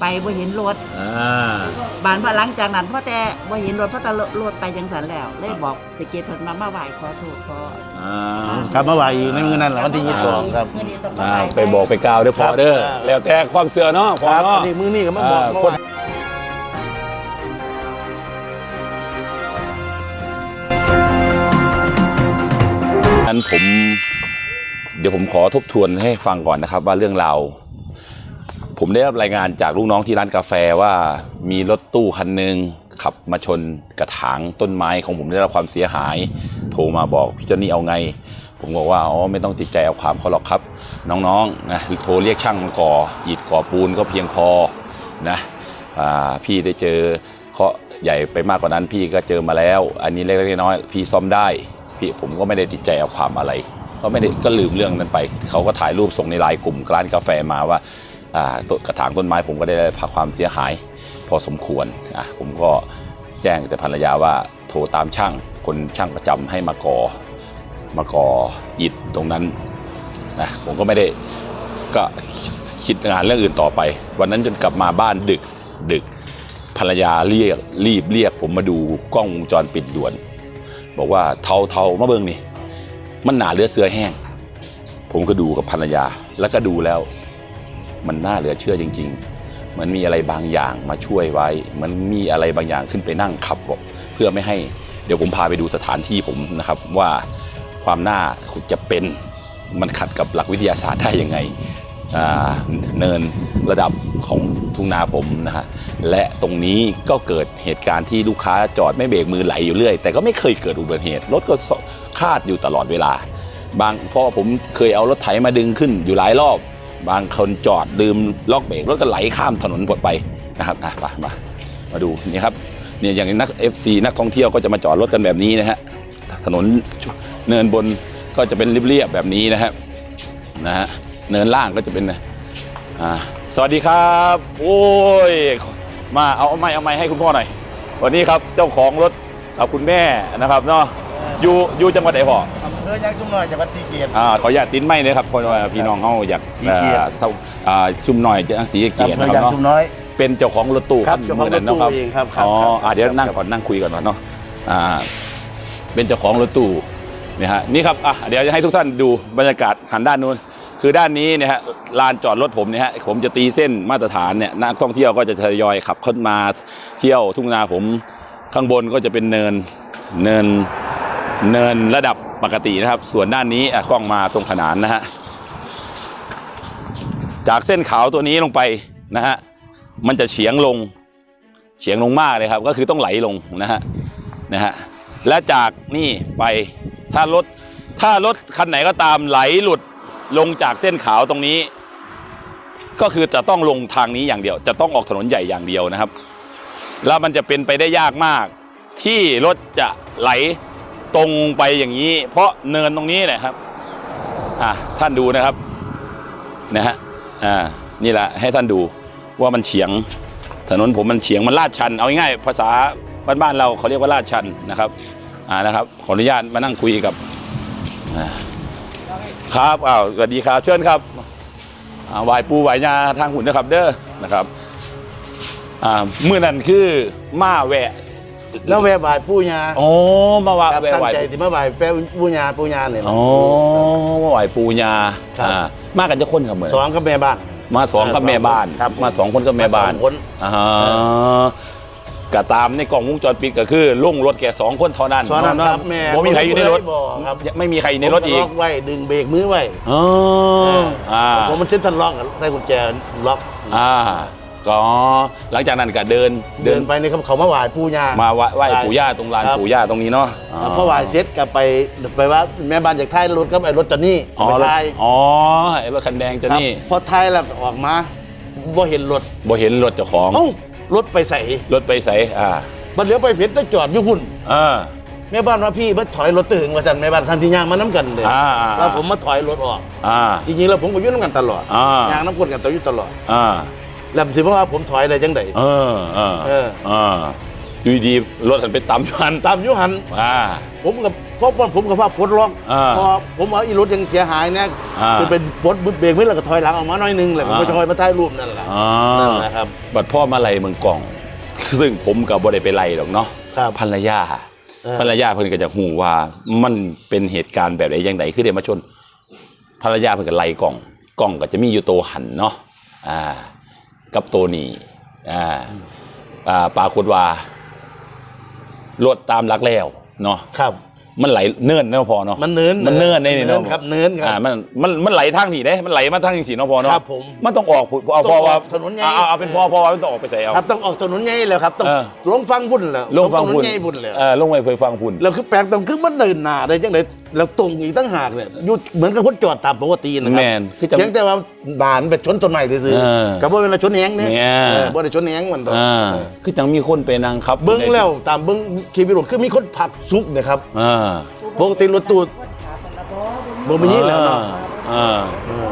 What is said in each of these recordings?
ไปบ่เห็นรถอ่า บานพอหลังจากนั้นพ่อแต่บ่เห็นรถพ่อแต่รถไปจังสันแล้ว เลยบอกสเกตเพิ่นมามาไหว้ขอโทษขออ่า ครับเมื่อวานอีกในมือนั่นแหละวันที่ยี่สิบสองครับมื้อนี้ต้องมาอ่าไหว้ ไปบอกไปกล่าวเด้อพอเด้อครับ แล้วแต่ความเสื่อเนาะพอครับเนาะ นี่มือนี่ก็มาบอกอ่า เมื่อคนวาน นั้นผมเดี๋ยวผมขอทบทวนให้ฟังก่อนนะครับว่าเรื่องราว ผมได้รับรายงานจากลูกน้องที่ร้านกาแฟว่ามีรถตู้คันหนึ่งขับมาชนกระถางต้นไม้ของผมได้รับความเสียหาย โทรมาบอกพี่เจ้านี่เอาไง ผมบอกว่าอ๋อไม่ต้องติดใจเอาความเขาหรอกครับ น้องๆนะโทรเรียกช่างมาก่ออิฐก่อปูนก็เพียงพอนะอพี่ได้เจอเคาะใหญ่ไปมากกว่านั้นพี่ก็เจอมาแล้ว อันนี้เล็กๆน้อยๆพี่ซ่อมได้ พี่ผมก็ไม่ได้ติดใจเอาความอะไรก็ไม่ได้ก็ลืมเรื่องนั้นไป เขาก็ถ่ายรูปส่งในไลน์กลุ่มร้านกาแฟมาว่า กระถางต้นไม้ผมก็ได้รับความเสียหายพอสมควรอะผมก็แจ้งแต่ภรรยาว่าโทรตามช่าง คนช่างประจำให้มาก่อมาก่ออิฐตรงนั้นนะผมก็ไม่ได้ก็คิดงานเรื่องอื่นต่อไป วันนั้นจนกลับมาบ้านดึกดึกภรรยาเรียกรีบเรียก ผมมาดูกล้องวงจรปิดด่วน บอกว่าเทาเทามาเบิงนี่มันหนาเลือเสือแห้ง ผมก็ดูกับภรรยาแล้วก็ดูแล้ว มันน่าเหลือเชื่อจริง ๆ มันมีอะไรบางอย่างมาช่วยไว้ มันมีอะไรบางอย่างขึ้นไปนั่งขับบอกเพื่อไม่ให้เดี๋ยวผมพาไปดูสถานที่ผมนะครับว่าความน่าจะเป็นมันขัดกับหลักวิทยาศาสตร์ได้ยังไงเนินระดับของทุ่งนาผมนะฮะและตรงนี้ก็เกิดเหตุการณ์ที่ลูกค้าจอดไม่เบรกมือไหลอยู่เรื่อย แต่ก็ไม่เคยเกิดอุบัติเหตุรถก็คาดอยู่ตลอดเวลา บางเพราะว่าผมเคยเอารถไถมาดึงขึ้นอยู่หลายรอบ บางคนจอดลืมล็อกเบรกรถก็ไหลข้ามถนนหมดไปนะครับอะมามามาดูนี่ครับเนี่ยอย่างนัก FC นักท่องเที่ยวก็จะมาจอดรถกันแบบนี้นะฮะถนนเนินบนก็จะเป็นเรียบๆแบบนี้นะฮะนะฮะเนินล่างก็จะเป็นอ่าสวัสดีครับ โอ้ยมาเอาเอาไม้เอาไม้ให้คุณพ่อหน่อยวันนี้ครับเจ้าของรถเอาคุณแม่นะครับเนาะ อยู่อยู่จังหวัดไหนพ่ออำเภอยางชุ่มน้อยจังหวัดศรีเกียรติ อ่าขออนุญาตติ้นไม่เลยครับเพราะว่าพี่น้องเขาอยากสีเกียรติ อ่าเท่าอ่าชุมหน่อยจะสีเกียรติอำเภนะอคยารับงชุ่มเนาะน้อย เป็นเจ้าของรถตู้ครับนเจ้าของรถตู้มื่นั้นเองครับครับอ๋อครับอ่าเดี๋ยวนั่งก่อนนั่งคุยก่อนเนาะอ่าเป็นเจ้าของรถตู้เนี่ยฮะนี่ครับอะเดี๋ยวจะให้ทุกท่านดูบรรยากาศหันด้านนู้นคือด้านนี้เนี่ยฮะลานจอดรถผมเนี่ยฮะผมจะตีเส้นมาตรฐานเนี่ยนักท่องเที่ยวก็จะทยอยขับเข้ามาเที่ยวทุ่งนาผมข้างบนก็จะเป็นเนินเนิน เนินระดับปกตินะครับ ส่วนด้านนี้กล้องมาตรงขนานนะฮะจากเส้นขาวตัวนี้ลงไปนะฮะมันจะเฉียงลงเฉียงลงมากเลยครับ ก็คือต้องไหลลงนะฮะนะฮะและจากนี่ไปถ้ารถถ้ารถคันไหนก็ตามไหลหลุดลงจากเส้นขาวตรงนี้ ก็คือจะต้องลงทางนี้อย่างเดียว จะต้องออกถนนใหญ่อย่างเดียวนะครับ แล้วมันจะเป็นไปได้ยากมากที่รถจะไหล ตรงไปอย่างนี้ เพราะเนินตรงนี้แหละครับอะท่านดูนะครับนะฮะอ่านี่แหละให้ท่านดูว่ามันเฉียง ถนนผมมันเฉียงมันลาดชัน เอาง่ายๆภาษาบ้านๆเราเขาเรียกว่าลาดชันนะครับอ่านะครับ ขออนุญาตมานั่งคุยกับครับอ้าวสวัสดีครับเชิญครับอ่าวายปูวายยาทางหุ่นนะครับเด้อนะครับอ่าเมื่อนั้นคือมาแวะ แล้วแวะบ่ายปู่ย่าโอ้มาว่าครับแวะตั้งไหวใจที่มาบ่ายแปะปู่ย่าปู่ย่าเนี่ยนะอ๋อมาไหวปูญาครับ อ่ามากันจะคนครับเหมือนสองกับแม่บ้าน มาสองกับแม่บ้านครับมาสองคนกับแม่บ้านสองคน อ่าฮะก็ตามในกล่องวงจรปิดก็คือลุงรถแค่สองคนเท่านั้นสองนั้นครับแม่บ่มีใครอยู่ในรถบ่ครับไม่มีใครอยู่ในรถอีกผมล็อกไว้ดึงเบรกมือไว้อ๋ออ่า ผมมันเส้นทันล็อกอะได้กุญแจล็อก อ่า ก็หลังจากนั้นก็เดินเดินไปนี่ครับเขามาไหว้ปู่ย่ามาไหว้ไหว้ใช่ปู่ย่าตรงลานครับปู่ย่าตรงนี้เนาะอ๋อพอไหว้เสร็จก็ไปไปว่าแม่บ้านจากท้ายรถก็ไอ้รถจอนนี่อ๋อไปรถท้ายอ๋อไอ้รถคันแดงจะครับนี่พอท้ายแล้วก็ออกมาบ่เห็นรถบ่เห็นรถเจ้าของเอ้ารถไปใส่รถไปใส่อ่าบัดเลี้ยวไปเพชรแต่จอดอยู่หุ่นอ่าแม่บ้านว่าพี่มาถอยรถตึงว่าสั่นแม่บ้านทันที่ย่างมาน้ำกันเลยอ่าอ่าว่าผมมาถอยรถออกอ่าจริงๆแล้วผมก็อยุ่น้ำกันตลอดอ่าย่างน้ำกวนกันต่ออยู่ตลอด อ่าแล้วสิว่าผมถอยได้จังไดเออเออเออเอออยู่ดีๆรถหันไปตำชันตามอยุหัน อ่า ผมกับเพราะว่าผมกับว่าปลดล็อกอ่าพอผมเอาอีรถยังเสียหายเนี่ยอ่าคือเป็นปลดเบรกไม่แล้วก็ถอยหลังออกมาหน่อยนึงแหละผมก็อ่า ถอยมาถ่ายรูปนั่นแหละอ่านั่นแหละครับ บัดพ่อมาไล่เมืองกล่อง ซึ่งผมกับบ่ได้ไปไล่หรอกเนาะครับภรรยาเออ ภรรยาเพิ่นก็จะหูว่ามันเป็นเหตุการณ์แบบไหนอย่างไรคือได้มาชนภรรยาเพิ่นก็ไล่กล่องกล่องก็จะมีอยู่ตัวหันเนาะอ่า กับตัวนี้อ่าปลาปรากฏว่ารถตามหลักแล้วเนาะครับ มันไหลเนินเนาะพอเนาะมันเนินมันเนินในนี่เนิเนาะนครับเนินครับอ่ามันมันมันไหลทางนี่เด้มันไหลมาทางนี่สิเนาะพอเนาะครับผมมันต้องออกพุ่นเอาต้องพอว่าออกถนนใหญ่ เอาเอาเอาเป็นพอพอว่ามันต้องออกไปใส่เอา ครับต้องออกถนนใหญ่แล้วครับต้องเออ ลงฟังบุญแล้วลงฟังถนพุ่นนใหญ่บุญแล้วเออลงไปฟังพุ่นแล้วคือแปลกตรงคือมันเดินหน้าได้จังไดแล้วตรงอีกตั้งหากเนี่ยอยู่เหมือนกับคนจอดตามปกตินะครัแม่นคือจะเพียงแต่ว่าบานไปชนต้นไม้ซื่อเออๆกับว่าเวลาชนแหงเนี่ยเนี่ย เออบ่ได้ชนแหงมันต่ออ่าเออคือจังมีคนไปนั่งครับเบิ้งแล้วตามเบิ้งคลิปวิดีโอคือมีคนผลักซุกนะครับ อ่าปกติรถตู้บ่มีแล้วเนาะอ่าเออ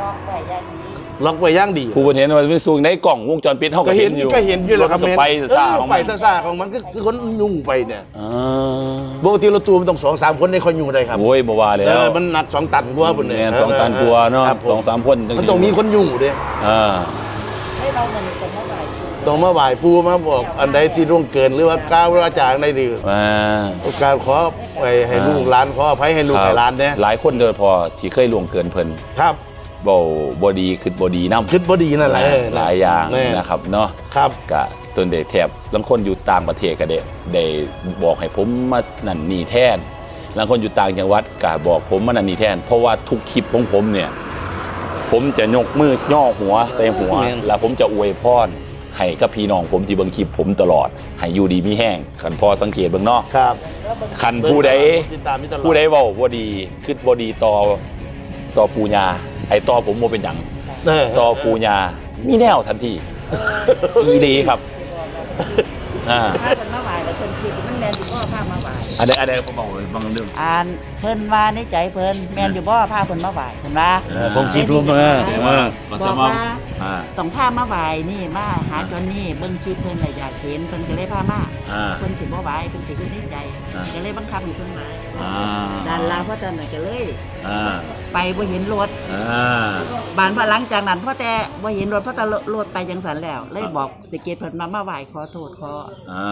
ลอกไปอย่างนี้ล็อกไว้อย่างดีผู้บริเห็นว่าเป็นสูงในกล่องวงจรปิดเท่าก็กับเห็เห็นนอยู่ก็เห็นอยู่แหล้วครับรถแม่จะไปเอซ่าอของไปมันซ่าๆของมันก็คือคนยุ่งไปเนี่ยอ่าปกติรถตู้มันต้องสองสามคนในคนอยู่ได้ครับโอ้ยบ่ว่าแล้เอวอมันหนักสองตันกว่าบนเนี่ยแม่นสองตันกว่าเนาะครับผสองสามคนจังสิมันต้องมีคนอยู่เด้อ่าให้เราเงินกันเท่าไหร่ ต้องมาไหว้ปู่มาบอกอันใดที่ร่วงเกินหรือว่าก้าวราจากในดีอ่าโอกาสขอไปให้ลูกหลานขออภัยให้ลูกให้หลานเนี่ยหลายคนโดยพอที่เคยล่วงเกินเพิ่นครับบ่บ่ดีคือบ่ดีนำคิดบ่ดีนั่นแหละเออหลายอย่างแม่นะครับเนาะครับ กะตนเด็กแถบบางคนอยู่ต่างประเทศก็ได้ได้บอกให้ผมมานั่นนี่แทนบางคนอยู่ต่างจังหวัดก็บอกผมมานั่นนี่แทน เพราะว่าทุกคลิปของผมเนี่ย ผมจะยกมือย่อหัวใส่หัวแม่นแล้วผมจะอวยพร ให้กับพี่น้องผมที่เบิ่งคลิปผมตลอด ให้อยู่ดีมีแห้งคันพอสังเกตเบิ่งเนาะครับ คันผู้ใดติดตามนี่ตลอดผู้ใดเว้าบ่ดีคิดบ่ดีต่อต่อปูญาไอ้ต่อผมบ่เป็นหยังเออต่อปูญามีแนวทันทีอีดีครับอ่าถ้าเพิ่นมาไหวแล้วเพิ่นคิดมันแมนอยู่บ่พามาไหวอันใดอันใดผมบอกเลยบางเรื่องอ่านเพิ่นว่าในใจเพิ่นแมนอยู่บ่พาเพิ่นมาไหวเพิ่นว่าเออผมคิดรู้มาเออบอกว่า อ่า ต้องพามาไหวนี่มาหาจอนนี่เบิ่งคลิปเพิ่นน่ะอยากเห็นเพิ่นก็เลยพามาอ่าเพิ่นสิบ่ไหวเพิ่นสิขึ้นในใจอ่า ก็เลยบังคับให้เพิ่นมาอ่าด้านล่างเพราะตอนนั้นก็เลย อ่าไปบ่เห็นรถอ่า บานพอหลังจากนั้นพ่อแต่บ่เห็นรถพ่อแต่รถไปจังสันแล้ว เลยบอกสเกตเพิ่นมามาไหว้ขอโทษขออ่า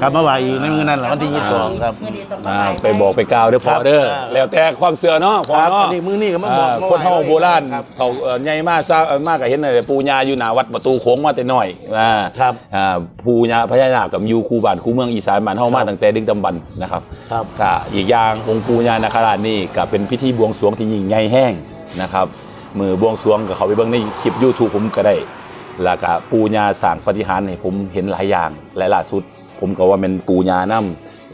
ครับมาไหว้อีกในมือนั่นแหละวันที่ยี่สิบสองครับเมื่อนี้ต้องมาอ่าไหว้ ไปบอกไปกล่าวเด้อพอเด้อครับ แล้วแต่ความเสื่อเนาะพอครับเนาะอันนี้มื้อนี้ก็มาบอกอ่มาไหว้คนเฮาโบราณครับ เขาเอ่อใหญ่มากซาเอ่อมากก็เห็นเลยปูญาอยู่หน้าวัดประตูโค้งมาแต่น้อยอ่าครับอ่าปูญาพญานาคกับอยู่คู่บ้านคู่เมืองอีสานบ้านเฮามาครับตั้งแต่ดึกดำบรรพ์นะครับครับก็อีกอย่างองค์ปูญานาคราชนี่ก็เป็นพิธีบวงสรวงที่ยิ่งใหญ่แห้งนะครับมือบวงสรวงก็เขาไปเบิ่งในคลิป YouTube ผมก็ได้แล้วก็ปูญาสร้างปฏิหารย์ให้ผมเห็นหลายอย่างและล่าสุด ผมก็ว่าเป็นปูญานํ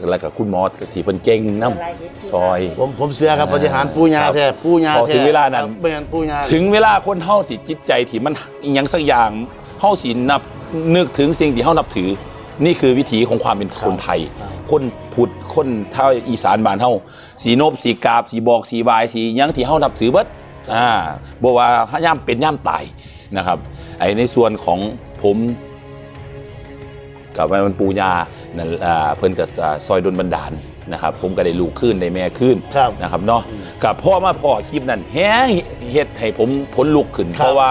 แล้วก็คุณหมอที่เพิ่นเก่งนํซอยผมผมเสียครับปฏิหารปูญาแท้ปูญาพอแท้ถึงเวลานั้นครับเป็นปูญาถึงเวลาคนเฮาที่จิตใจที่มันอหยังสักอย่างเฮาสินับนึกถึงสิ่งที่เฮานับถือ นี่คือวิถีของความเป็นคนไทยครับคนพุทธคนเท่าอีสานบ้านเฮาสีนบสีกาบสีบอกสีวายสีหยังที่เฮานับถือเบิดอ่าบ่ว่าย่ามเป็นย่ามตายนะครับไอ้ในส่วนของผม กับมันปูญานั่นอ่าเพิ่นกับซอยดนบันดาลนะครับผมก็ได้ลูกขึ้นได้แม่ขึ้นครับนะครับเนาะกับพ่อมาพ่อคลิปนั้นแฮงเฮ็ดให้ผมผลลุกขึ้นครับเพราะว่า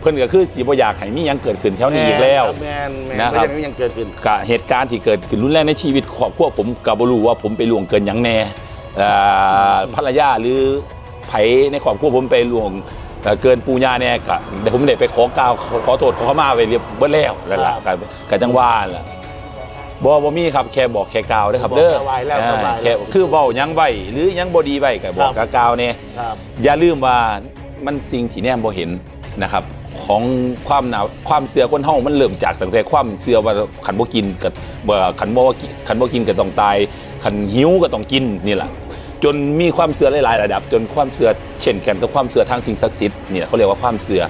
เพิ่นก็คือสิบ่อยากให้มีหยังเกิดขึ้นแถวนี้อีกแล้วแมนแมนนะคก็รับยังยังเกิดขึ้นกับเหตุการณ์ที่เกิดขึ้นรุนแรงในชีวิตครอบครัวผมกับ่รู้ว่าผมไปล่วงเกินหยังแน่อ่าภรรยาหรือไผในครอบครัวผมไปล่วง เอ่อเกินปูญาแน่ก็เดี๋ยวผมได้ไปขอกล่าวขอขอโทษขอเข้ามาไปเรียบเบิดแล้วนั่นล่ะครัก็บก็จังว่าล่ะบ่บ่มีครับแค่บอกแค่กล่าวเด้อครับเด้อบอกแค่ไว้แล้วอ่าสบายแล้วแค่คือเว้าหยังไว้หรือหยังบ่ดีไว้ก็บอกครับกล่าวเนี่ยครับอย่าลืมว่ามันสิ่งที่แนมบ่เห็นนะครับของความหนาวความเสือคนเฮามันเริ่มจากตั้งแต่ความเสือว่าขันบ่กินกับบ่ขันบ่ว่ากินขันบ่กินก็ต้องตายขันหิวก็ต้องกินนี่แหละ จนมีความเสือหลายๆระดับ จนความเสือเช่นกันกับความเสือทางสิ่งศักดิ์สิทธิ์เนี่ยเขาเรียกว่าความเสือ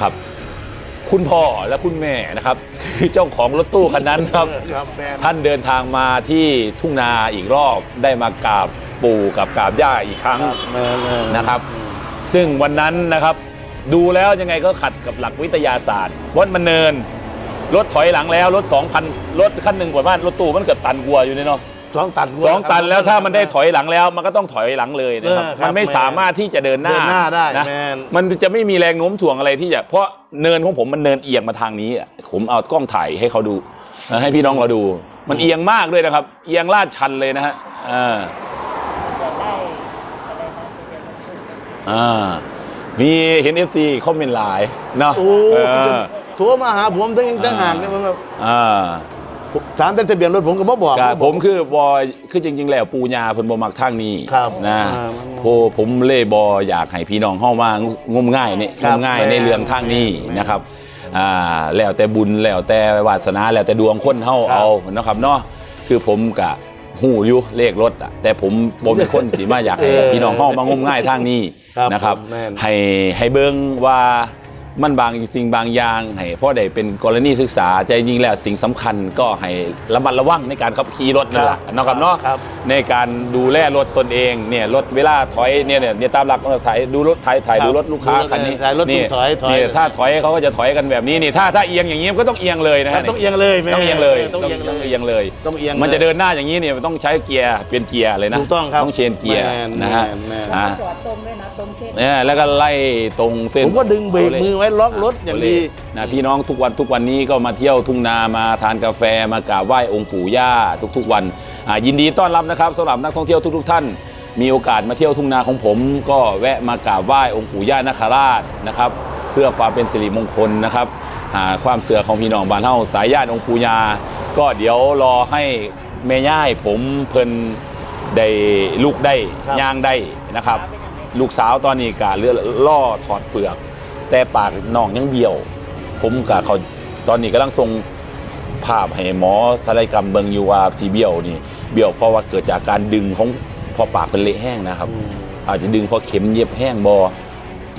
ครับ คุณพ่อและคุณแม่นะครับคือเจ้าของรถตู้คันนั้นครับ ครับแมนท่านเดินทางมาที่ทุ่งนาอีกรอบได้มากราบปู่กับกราบย่าอีกครั้งครับแมนแมนนะครับ ซึ่งวันนั้นนะครับดูแล้วยังไงก็ขัดกับหลักวิทยาศาสตร์วันมันเนิน รถถอยหลังแล้ว รถ 2,000 รถคันหนึ่งกว่าบ้านรถตู้มันเกิดตันกลัวอยู่เนี่ยเนาะ สองตันสองตันแล้วถ้ามันได้ถอยหลังแล้ว มันก็ต้องถอยหลังเลยนะครับเออครับมันไม่สามารถที่จะเดินหน้าเดินหน้าได้นะแมน มันจะไม่มีแรงโน้มถ่วงอะไรที่จะเพราะเนินของผมมันเนินเอียงมาทางนี้อะผมเอากล้องถ่ายให้เขาดูนะให้พี่น้องเราดู มันเอียงมากด้วยนะครับ เอียงลาดชันเลยนะฮะอ่าอยากได้อะไรนะทะเบียนรถตู้อ่ามีเห็น FC คอมเมนต์หลายเนาะโอ้เออโทรมาหาผมตั้งตั้งห่างเนี่ยมันแบบ อ่า ถามแต่ทะเบียนรถผมก็บ่บอก ครับบ่ผบอกมคือบอคือจริง ๆ แล้วปูญาเพิ่นบ่มักทางนี้ครับนะอ่ามันโพผมเล่บออยากให้พี่น้องเฮามางมง่ายนี่ครังบมง่ายแม่ ในเรื่องทางนี้แม่นะครับอ่าแล้วแต่บุญแล้วแต่วาสนาแล้วแต่ดวงคนเฮาครับเอานะครับเนาะคือผมกะหูอยู่เลขรถอะแต่ผมบ่เป็นคนสิมาอยากให้เออพี่น้องเฮามางมง่ายทางนี้ครับนะครับ ผมแม่น ให้ให้เบิ่งว่า มันบางสิ่งบางอย่างให้พ่อได้เป็นกรณีศึกษาใจจริงแล้วสิ่งสำคัญก็ให้ระมัดระวังในการขับขี่รถนั่นแหละครับนะครับเนาะครับ ในการดูแลรถตนเองเนี่ยรถเวลาถอยเนี่ยเนี่ยเนี่ยตามหลักเราถ่ายดูรถถ่ายถ่ายครับดูรถลูกค้าดูรถคันนี้ถ่ายรถนี่ถอยถอย นี่ถ้าถอยเขาก็จะถอยกันแบบนี้นี่ถ้าถ้าเอียงอย่างนี้มันก็ต้องเอียงเลยนะครัฮะบต้องเอียงเลยแม่ต้องเอียงเลยต้องเอียงเลย เอียงเลย ต้องเอียงมันจะเลยเดินหน้าอย่างนี้เนี่ยมันต้องใช้เกียร์เปลี่ยนเกียร์เลยนะถูกต้องครับต้องเชนเกียร์แม่นนะฮะแม่นแม่นอ่า จอดตรงด้วยนะตรง เส้นเนี่ยแล้วก็ไล่ตรงเส้นผมก็ดึงเบรกมือไว้ล็อกรถอย่างดีนะพี่น้องทุกวันทุกวันนี้ก็มาเที่ยวทุ่งนามาทานกาแฟมากราบไหว้องค์ปู่ย่าทุกๆวันอ่ายินดีต้อนรับนะครับสำหรับนักท่องเที่ยวทุก ๆ ท่าน มีโอกาสมาเที่ยวทุ่งนาของผม ก็แวะมากราบไหว้องค์ปู่ย่านาคราชนะครับ เพื่อความเป็นสิริมงคลนะครับอ่าความเสื่อของพี่น้องบ้านเฮาสายญาติองค์ปู่ย่าก็เดี๋ยวรอให้แม่ย่ายผมเพิ่นได้ลูกได้ครับย่างได้นะครับ ลูกสาวตอนนี้กะเลือล่อถอดเฟือก แต่ปากน้องยังเบี้ยว ผมกะเขาตอนนี้กำลังส่งภาพให้หมอศัลยกรรมเบิงอยู่ว่าที่เบี้ยวนี่เบี้ยวเพราะว่าเกิดจากการดึงของพอปากเป็นเละแห้งนะครับ อาจจะดึงเพอเข็มเย็บแห้งบอ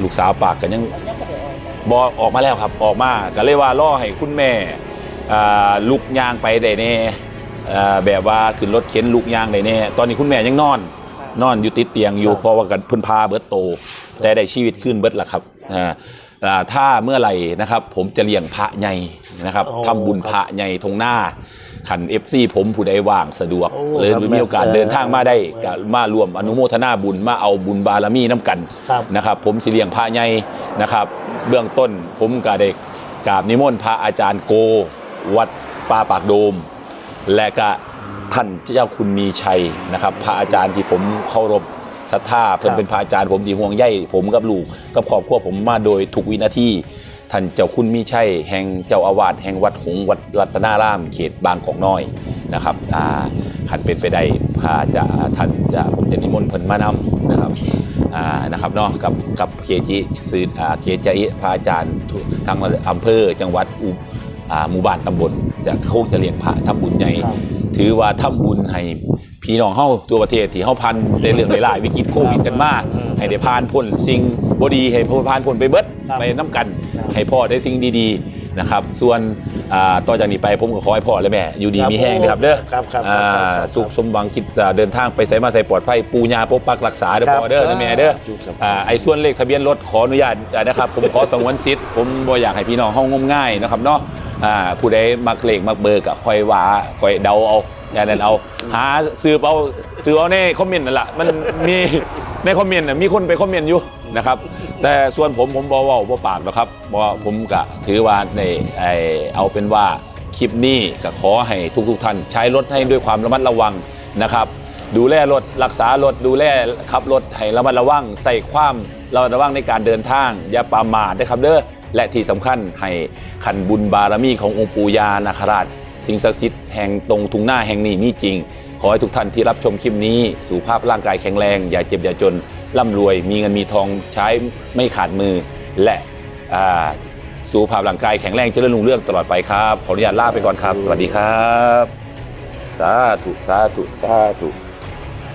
ลูกสาวปากกันยังบอออกมาแล้วครับออกมาก็เลยว่าล่อให้คุณแม่ลุกยางไปได้แน่อ่าแบบว่าขึ้นรถเข็นลุกยางได้แน่ตอนนี้คุณแม่ยังนอน นอนอยู่ติดเตียงอยู่ครับเพราะว่ากันเพิ่นพาเบิดโต แต่ได้ชีวิตขึ้นเบิดละครับอ่าอ่าถ้าเมื่อไหร่นะครับ ผมจะเลี้ยงพระใหญ่นะครับโอ้ทำบุญพระใหญ่ทงหน้าขันเอฟซีผมผู้ใดว่างสะดวกโอ้เลยครับมีโอกาสแม่เดินทางมาได้แม่ก็มารวมอนุโมทนาบุญมาเอาบุญบารมีน้ำกันครับ นะครับ ผมสิเลี้ยงพระใหญ่นะครับ เบื้องต้นผมก็ได้กราบนิมนต์พระอาจารย์โก วัดป่าปากโดม และก็ ท่านเจ้าคุณมีชัยนะครับพระอาจารย์ที่ผมเคารพศรัทธาเพิ่นครับเป็นพระอาจารย์ผมที่ห่วงใยผมกับลูกกับครอบครัวผมมาโดยทุกวินาทีท่านเจ้าคุณมีชัยแห่งเจ้าอาวาสแห่งวัดหงส์วัดรัตนาราม เขตบางกอกน้อยนะครับอ่าขันเป็นไปได้พระจะท่านจะผมจะนิมนต์เพิ่นมานำนะครับอ่านะครับเนาะกับกับเกจิสื่ออ่าเกจิพระอาจารย์ทุกทั้งอำเภอจังหวัดอุอ่าหมู่บ้านตำบลจะโคงจะเลี้ยงพระทำบุญใหญ่ครับ ถือว่าทำบุญให้พี่น้องเฮาตัวประเทศที่เฮาพันในเรื่องหลายๆวิกฤตโควิดกันมาอืมให้ได้ผ่านพ้นสิ่งบ่ดีให้ผ่านพ้นไปเบิดครับไปน้ำกันครับให้พ่อได้สิ่งดีๆนะครับ ส่วนอ่าต่อจากนี้ไปผมก็ขอให้พ่อและแม่ อยู่ดีครับมีแห้งนะครับเด้อครับครับอ่าครับครับสุขสมหวังคิดจะเดินทางไปไสมาไสปลอดภัยปูญาปกปักรักษาเด้อครับพ่อเด้อนะแม่เด้อครับอ่าไอ้ส่วนเลขทะเบียนรถขออนุญาตอ่านะครับ ผมขอสงวนสิทธิ์ผมบ่อยากให้พี่น้องเฮางมง่ายนะครับเนาะ อ่าผู้ใดมักเลขมักเบอร์ก็ค่อยว่าค่อยเดาเอาอย่างนั้นเอาหาซื้อเอาซื้อเอาในคอมเมนต์นั่นแหละมันมีในคอมเมนต์น่ะมีคนไปคอมเมนต์อยู่นะครับ แต่ส่วนผมผมบอว่าบ่ปากหรอกครับว่าผมก็ถือว่าในไอเอาเป็นว่าคลิปนี้ก็ขอให้ทุกๆท่านใช้รถให้ด้วยความระมัดระวังนะครับ ดูแลรถรักษารถดูแลขับรถให้ระมัดระวังใส่ความระมัดระวังในการเดินทาง อย่าประมาทนะครับเด้อและที่สำคัญให้ขันบุญบารมีขององค์ปู่ยานาคราช สิ่งศักดิ์สิทธิ์แห่งตรงทุ่งหน้าแห่งนี้มีจริง ขอให้ทุกท่านที่รับชมคลิปนี้สุขภาพร่างกายแข็งแรง อย่าเจ็บอย่าจนร่ำรวย มีเงินมีทองใช้ไม่ขาดมือ และสุขภาพร่างกายแข็งแรงเจริญรุ่งเรืองตลอดไปครับขออนุญาตลาไปก่อนครับ สวัสดีครับ สาธุสาธุสาธุ